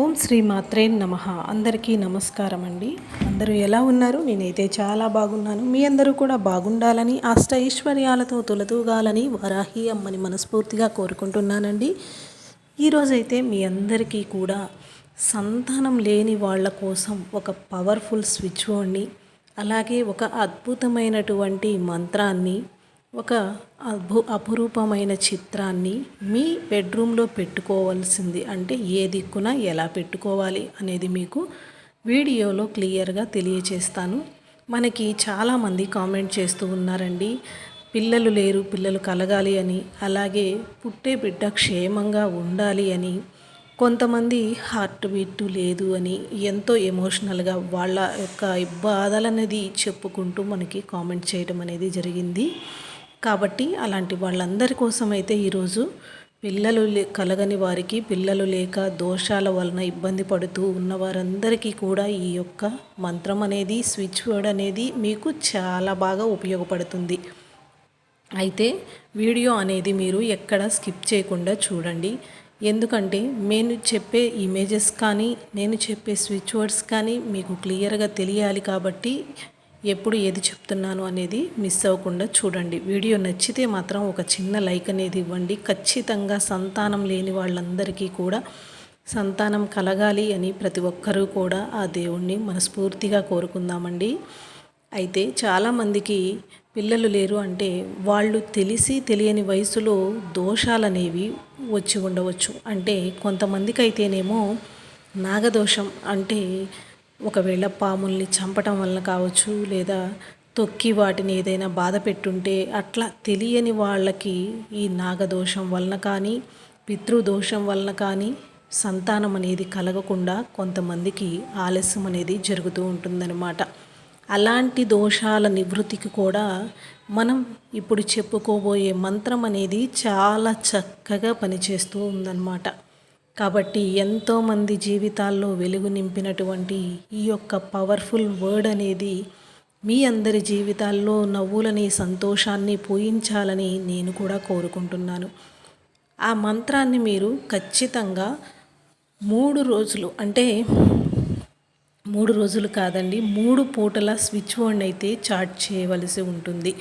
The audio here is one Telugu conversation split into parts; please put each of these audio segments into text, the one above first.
ఓం శ్రీ మాత్రే నమ. అందరికీ నమస్కారం అండి అందరూ ఎలా ఉన్నారు? నేనైతే చాలా బాగున్నాను. మీ అందరూ కూడా బాగుండాలని అష్ట ఐశ్వర్యాలతో తొలతూగాలని వరాహి అమ్మని మనస్ఫూర్తిగా కోరుకుంటున్నానండి. ఈరోజైతే మీ అందరికీ కూడా సంతానం లేని వాళ్ళ కోసం ఒక పవర్ఫుల్ స్విచ్ బోర్డ్ని అలాగే ఒక అద్భుతమైనటువంటి మంత్రాన్ని ఒక అభు అపురూపమైన చిత్రాన్ని మీ బెడ్రూమ్లో పెట్టుకోవాల్సింది అంటే ఏ దిక్కున ఎలా పెట్టుకోవాలి అనేది మీకు వీడియోలో క్లియర్గా తెలియచేస్తాను. మనకి చాలామంది కామెంట్ చేస్తూ ఉన్నారండి పిల్లలు లేరు పిల్లలు కలగాలి అని అలాగే పుట్టే బిడ్డ క్షేమంగా ఉండాలి అని కొంతమంది హార్ట్ బీట్ లేదు అని ఎంతో ఎమోషనల్గా వాళ్ళ యొక్క బాధలనేది చెప్పుకుంటూ మనకి కామెంట్ చేయడం అనేది జరిగింది. కాబట్టి అలాంటి వాళ్ళందరి కోసం అయితే ఈరోజు పిల్లలు లే కలగని వారికి పిల్లలు లేక దోషాల వలన ఇబ్బంది పడుతూ ఉన్న వారందరికీ కూడా ఈ యొక్క మంత్రం అనేది స్విచ్ వర్డ్ అనేది మీకు చాలా బాగా ఉపయోగపడుతుంది. అయితే వీడియో అనేది మీరు ఎక్కడ స్కిప్ చేయకుండా చూడండి. ఎందుకంటే నేను చెప్పే ఇమేజెస్ కానీ నేను చెప్పే స్విచ్ వర్డ్స్ కానీ మీకు క్లియర్గా తెలియాలి కాబట్టి ఎప్పుడు ఏది చెప్తున్నాను అనేది మిస్ అవ్వకుండా చూడండి. వీడియో నచ్చితే మాత్రం ఒక చిన్న లైక్ అనేది ఇవ్వండి. ఖచ్చితంగా సంతానం లేని వాళ్ళందరికీ కూడా సంతానం కలగాలి అని ప్రతి ఒక్కరూ కూడా ఆ దేవుణ్ణి మనస్ఫూర్తిగా కోరుకుందామండి. అయితే చాలామందికి పిల్లలు లేరు అంటే వాళ్ళు తెలిసి తెలియని వయసులో దోషాలు అనేవి వచ్చి ఉండవచ్చు. అంటే కొంతమందికి అయితేనేమో నాగదోషం అంటే ఒకవేళ పాముల్ని చంపటం వలన కావచ్చు లేదా తొక్కి వాటిని ఏదైనా బాధ పెట్టుంటే అట్లా తెలియని వాళ్ళకి ఈ నాగదోషం వలన కానీ పితృదోషం వలన కానీ సంతానం అనేది కలగకుండా కొంతమందికి ఆలస్యం అనేది జరుగుతూ ఉంటుందన్నమాట. అలాంటి దోషాల నివృత్తికి కూడా మనం ఇప్పుడు చెప్పుకోబోయే మంత్రం అనేది చాలా చక్కగా పనిచేస్తూ ఉందన్నమాట. కాబట్టి ఎంతోమంది జీవితాల్లో వెలుగు నింపినటువంటి ఈ యొక్క పవర్ఫుల్ వర్డ్ అనేది మీ అందరి జీవితాల్లో నవ్వులని సంతోషాన్ని పూయించాలని నేను కూడా కోరుకుంటున్నాను. ఆ మంత్రాన్ని మీరు ఖచ్చితంగా మూడు రోజులు అంటే మూడు రోజులు కాదండి మూడు పూటల స్విచ్ బోర్డ్ అయితే చార్ట్ చేయవలసి ఉంటుంది.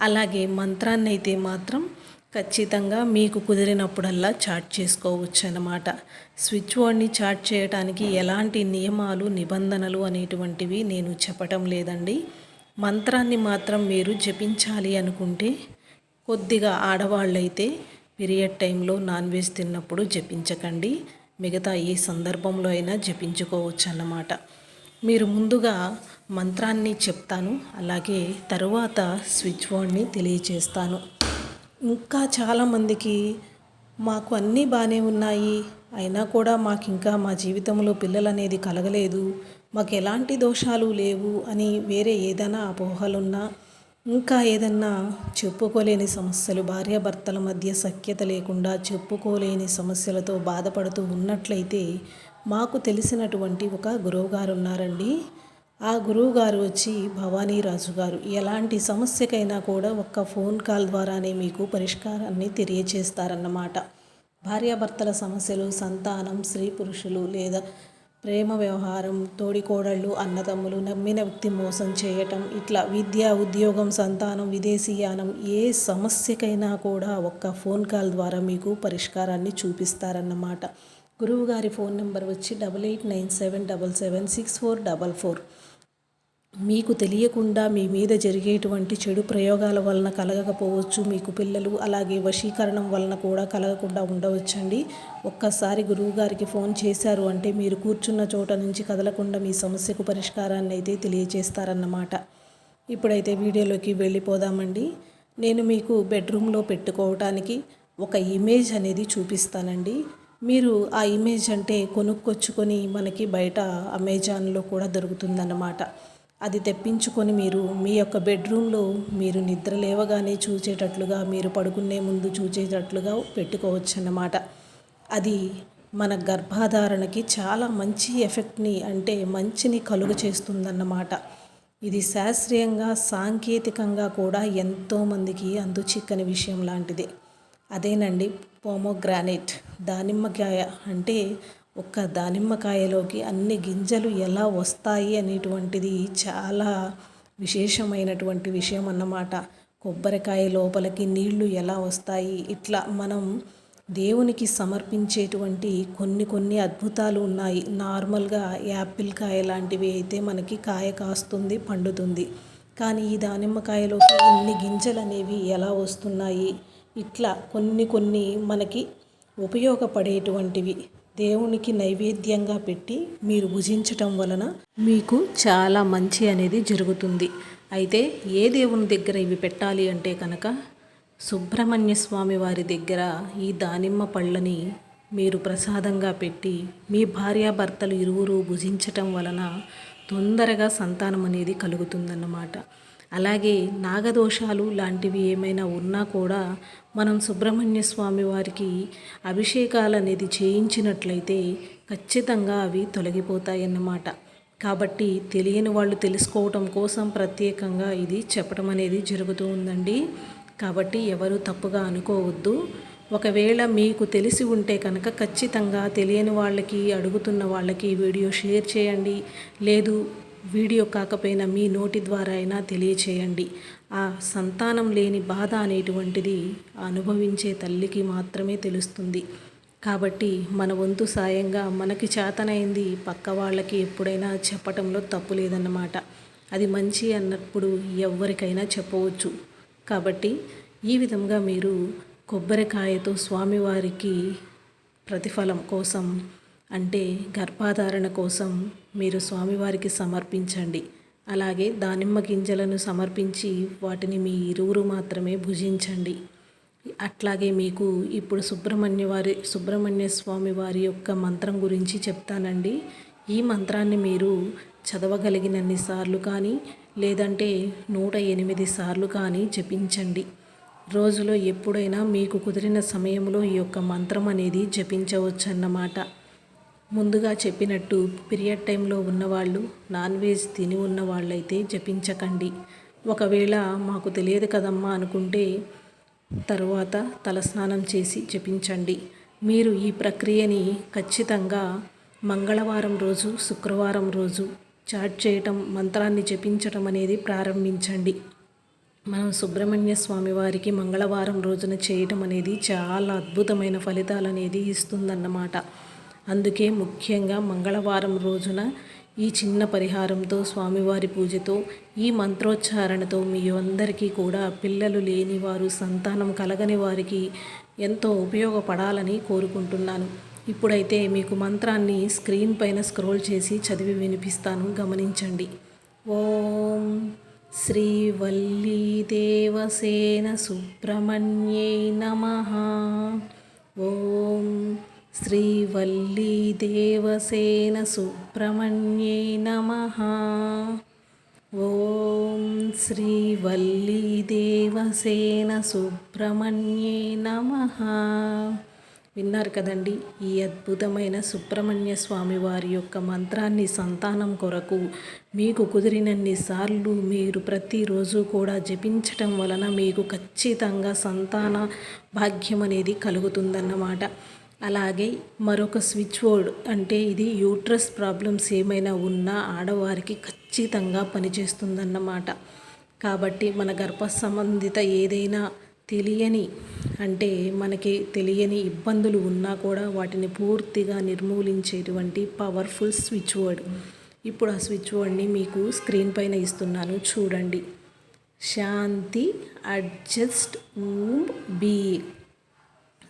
అలాగే మంత్రాన్ని అయితే మాత్రం ఖచ్చితంగా మీకు కుదిరినప్పుడల్లా చాట్ చేసుకోవచ్చు అన్నమాట స్విచ్ బోర్డ్ని చాట్ చేయడానికి ఎలాంటి నియమాలు నిబంధనలు అనేటువంటివి నేను చెప్పటం లేదండి. మంత్రాన్ని మాత్రం మీరు జపించాలి అనుకుంటే కొద్దిగా ఆడవాళ్ళైతే పీరియడ్ టైంలో నాన్ వెజ్ తిన్నప్పుడు జపించకండి. మిగతా ఏ సందర్భంలో అయినా జపించుకోవచ్చు అన్నమాట మీరు ముందుగా మంత్రాన్ని చెప్తాను అలాగే తరువాత స్విచ్ బోర్డ్ని తెలియచేస్తాను. ఇంకా చాలామందికి మాకు అన్నీ బాగానే ఉన్నాయి. అయినా కూడా మాకు ఇంకా మా జీవితంలో పిల్లలు అనేది కలగలేదు. మాకు ఎలాంటి దోషాలు లేవు అని వేరే ఏదైనా అపోహలున్నా ఇంకా ఏదన్నా చెప్పుకోలేని సమస్యలు భార్యాభర్తల మధ్య సఖ్యత లేకుండా చెప్పుకోలేని సమస్యలతో బాధపడుతూ ఉన్నట్లయితే మాకు తెలిసినటువంటి ఒక గురువుగారు ఉన్నారండి ఆ గురువుగారు వచ్చి భవానీ రాజు గారు ఎలాంటి సమస్యకైనా కూడా ఒక్క ఫోన్ కాల్ ద్వారానే మీకు పరిష్కారాన్ని తెలియచేస్తారన్నమాట. భార్యాభర్తల సమస్యలు సంతానం స్త్రీ పురుషులు లేదా ప్రేమ వ్యవహారం తోడికోడళ్ళు అన్నదమ్ములు నమ్మిన వ్యక్తి మోసం చేయటం ఇట్లా విద్య ఉద్యోగం సంతానం విదేశీయానం ఏ సమస్యకైనా కూడా ఒక్క ఫోన్ కాల్ ద్వారా మీకు పరిష్కారాన్ని చూపిస్తారన్నమాట. గురువుగారి ఫోన్ నెంబర్ వచ్చి double eight nine seven double seven six four double four. మీకు తెలియకుండా మీ మీద జరిగేటువంటి చెడు ప్రయోగాల వలన కలగకపోవచ్చు. మీకు పిల్లలు అలాగే వశీకరణం వలన కూడా కలగకుండా ఉండవచ్చండి. ఒక్కసారి గురువుగారికి ఫోన్ చేశారు అంటే మీరు కూర్చున్న చోట నుంచి కదలకుండా మీ సమస్యకు పరిష్కారాన్ని అయితే తెలియజేస్తారన్నమాట ఇప్పుడైతే వీడియోలోకి వెళ్ళిపోదామండి. నేను మీకు బెడ్రూమ్లో పెట్టుకోవటానికి ఒక ఇమేజ్ అనేది చూపిస్తానండి. మీరు ఆ ఇమేజ్ అంటే కొనుక్కొచ్చుకొని మనకి బయట అమెజాన్లో కూడా దొరుకుతుందన్నమాట. అది తెప్పించుకొని మీరు మీ యొక్క బెడ్రూమ్లో మీరు నిద్ర లేవగానే చూచేటట్లుగా మీరు పడుకునే ముందు చూచేటట్లుగా పెట్టుకోవచ్చు అన్నమాట అది మన గర్భాధారణకి చాలా మంచి ఎఫెక్ట్ని అంటే మంచిని కలుగ చేస్తుందన్నమాట. ఇది శాస్త్రీయంగా సాంకేతికంగా కూడా ఎంతోమందికి అందుచిక్కని విషయం లాంటిది. అదేనండి పోమోగ్రానైట్ దానిమ్మకాయ అంటే ఒక్క దానిమ్మకాయలోకి అన్ని గింజలు ఎలా వస్తాయి అనేటువంటిది చాలా విశేషమైనటువంటి విషయం అన్నమాట. కొబ్బరికాయ లోపలికి నీళ్ళు ఎలా వస్తాయి? ఇట్లా మనం దేవునికి సమర్పించేటువంటి కొన్ని కొన్ని అద్భుతాలు ఉన్నాయి. నార్మల్గా యాపిల్ కాయ లాంటివి అయితే మనకి కాయ కాస్తుంది పండుతుంది. కానీ ఈ దానిమ్మకాయలోకి ఇన్ని గింజలు అనేవి ఎలా వస్తున్నాయి? ఇట్లా కొన్ని కొన్ని మనకి ఉపయోగపడేటువంటివి. దేవునికి నైవేద్యంగా పెట్టి మీరు భుజించటం వలన మీకు చాలా మంచి అనేది జరుగుతుంది. అయితే ఏ దేవుని దగ్గర ఇవి పెట్టాలి అంటే కనుక సుబ్రహ్మణ్య స్వామి వారి దగ్గర ఈ దానిమ్మ పళ్ళని మీరు ప్రసాదంగా పెట్టి మీ భార్యాభర్తలు ఇరువురు భుజించటం వలన తొందరగా సంతానం అనేది కలుగుతుందన్నమాట. అలాగే నాగదోషాలు లాంటివి ఏమైనా ఉన్నా కూడా మనం సుబ్రహ్మణ్య స్వామి వారికి అభిషేకాలు అనేది చేయించినట్లయితే ఖచ్చితంగా అవి తొలగిపోతాయన్నమాట. కాబట్టి తెలియని వాళ్ళు తెలుసుకోవటం కోసం ప్రత్యేకంగా ఇది చెప్పడం అనేది జరుగుతూ ఉందండి. కాబట్టి ఎవరు తప్పుగా అనుకోవద్దు. ఒకవేళ మీకు తెలిసి ఉంటే కనుక ఖచ్చితంగా తెలియని వాళ్ళకి అడుగుతున్న వాళ్ళకి వీడియో షేర్ చేయండి. లేదు వీడియో కాకపోయినా మీ నోటి ద్వారా అయినా తెలియచేయండి. ఆ సంతానం లేని బాధ అనేటువంటిది అనుభవించే తల్లికి మాత్రమే తెలుస్తుంది. కాబట్టి మన వంతు సాయంగా మనకి చేతనైంది పక్క వాళ్ళకి ఎప్పుడైనా చెప్పటంలో తప్పు లేదన్నమాట. అది మంచి అన్నప్పుడు ఎవరికైనా చెప్పవచ్చు. కాబట్టి ఈ విధంగా మీరు కొబ్బరికాయతో స్వామివారికి ప్రతిఫలం కోసం అంటే గర్భాధారణ కోసం మీరు స్వామివారికి సమర్పించండి. అలాగే దానిమ్మ గింజలను సమర్పించి వాటిని మీ ఇరువురు మాత్రమే భుజించండి. అట్లాగే మీకు ఇప్పుడు సుబ్రహ్మణ్య వారి సుబ్రహ్మణ్య స్వామి వారి యొక్క మంత్రం గురించి చెప్తానండి. ఈ మంత్రాన్ని మీరు చదవగలిగినన్ని సార్లు కానీ లేదంటే నూట ఎనిమిది సార్లు కానీ జపించండి. రోజులో ఎప్పుడైనా మీకు కుదిరిన సమయంలో ఈ యొక్క మంత్రం అనేది జపించవచ్చన్నమాట. ముందుగా చెప్పినట్టు పీరియడ్ టైంలో ఉన్నవాళ్ళు నాన్ వెజ్ తిని ఉన్న వాళ్ళైతే జపించకండి. ఒకవేళ మాకు తెలియదు కదమ్మా అనుకుంటే తరువాత తలస్నానం చేసి జపించండి. మీరు ఈ ప్రక్రియని ఖచ్చితంగా మంగళవారం రోజు శుక్రవారం రోజు చాట్ చేయటం మంత్రాన్ని జపించటం అనేది ప్రారంభించండి. మనం సుబ్రహ్మణ్య స్వామి వారికి మంగళవారం రోజున చేయటం అనేది చాలా అద్భుతమైన ఫలితాలు అనేది ఇస్తుందన్నమాట. అందుకే ముఖ్యంగా మంగళవారం రోజున ఈ చిన్న పరిహారంతో స్వామివారి పూజతో ఈ మంత్రోచ్చారణతో మీ అందరికీ కూడా పిల్లలు లేని వారు సంతానం కలగని వారికి ఎంతో ఉపయోగపడాలని కోరుకుంటున్నాను. ఇప్పుడైతే మీకు మంత్రాన్ని స్క్రీన్ పైన స్క్రోల్ చేసి చదివి వినిపిస్తాను. గమనించండి. ఓం శ్రీవల్లీదేవసేన సుబ్రహ్మణ్యై నమ. ఓం శ్రీవల్లీదేవసేన సుబ్రహ్మణ్యై నమ ఓం శ్రీవల్లీదేవసేన సుబ్రహ్మణ్యే నమ విన్నారు కదండి ఈ అద్భుతమైన సుబ్రహ్మణ్య స్వామి వారి యొక్క మంత్రాన్ని సంతానం కొరకు మీకు కుదిరినన్ని సార్లు మీరు ప్రతిరోజు కూడా జపించటం వలన మీకు ఖచ్చితంగా సంతాన భాగ్యం అనేది కలుగుతుందన్నమాట. అలాగే మరొక స్విచ్ బోర్డ్ అంటే ఇది యూట్రస్ ప్రాబ్లమ్స్ ఏమైనా ఉన్నా ఆడవారికి ఖచ్చితంగా పనిచేస్తుందన్నమాట. కాబట్టి మన గర్భ సంబంధిత ఏదైనా తెలియని అంటే మనకి తెలియని ఇబ్బందులు ఉన్నా కూడా వాటిని పూర్తిగా నిర్మూలించేటువంటి పవర్ఫుల్ స్విచ్ బోర్డ్ ఇప్పుడు ఆ స్విచ్ బోర్డ్ని మీకు స్క్రీన్ పైన ఇస్తున్నాను. చూడండి. Shanti adjust B.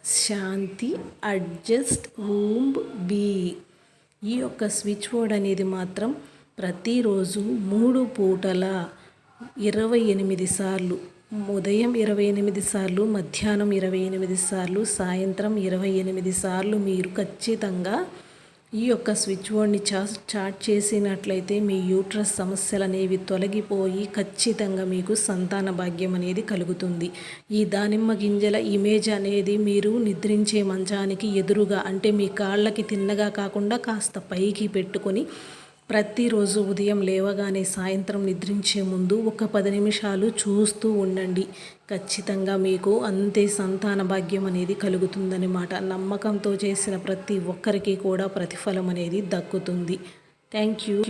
Shanti adjust whom be. ఈ యొక్క స్విచ్ బోర్డ్ అనేది మాత్రం ప్రతిరోజు మూడు పూటల ఇరవై ఎనిమిది సార్లు ఉదయం ఇరవై ఎనిమిది సార్లు మధ్యాహ్నం ఇరవై ఎనిమిది సార్లు సాయంత్రం ఇరవై ఎనిమిది సార్లు మీరు ఖచ్చితంగా ఈ యొక్క స్విచ్ బోర్డ్ని చా చాట్ చేసినట్లయితే మీ యూట్రస్ సమస్యలు అనేవి తొలగిపోయి ఖచ్చితంగా మీకు సంతాన భాగ్యం అనేది కలుగుతుంది. ఈ దానిమ్మ గింజల ఇమేజ్ అనేది మీరు నిద్రించే మంచానికి ఎదురుగా అంటే మీ కాళ్ళకి తిన్నగా కాకుండా కాస్త పైకి పెట్టుకొని ప్రతిరోజు ఉదయం లేవగానే సాయంత్రం నిద్రించే ముందు ఒక పది నిమిషాలు చూస్తూ ఉండండి. ఖచ్చితంగా మీకు అంతే సంతాన భాగ్యం అనేది కలుగుతుందన్నమాట. నమ్మకంతో చేసిన ప్రతి ఒక్కరికి కూడా ప్రతిఫలం అనేది దక్కుతుంది. Thank you.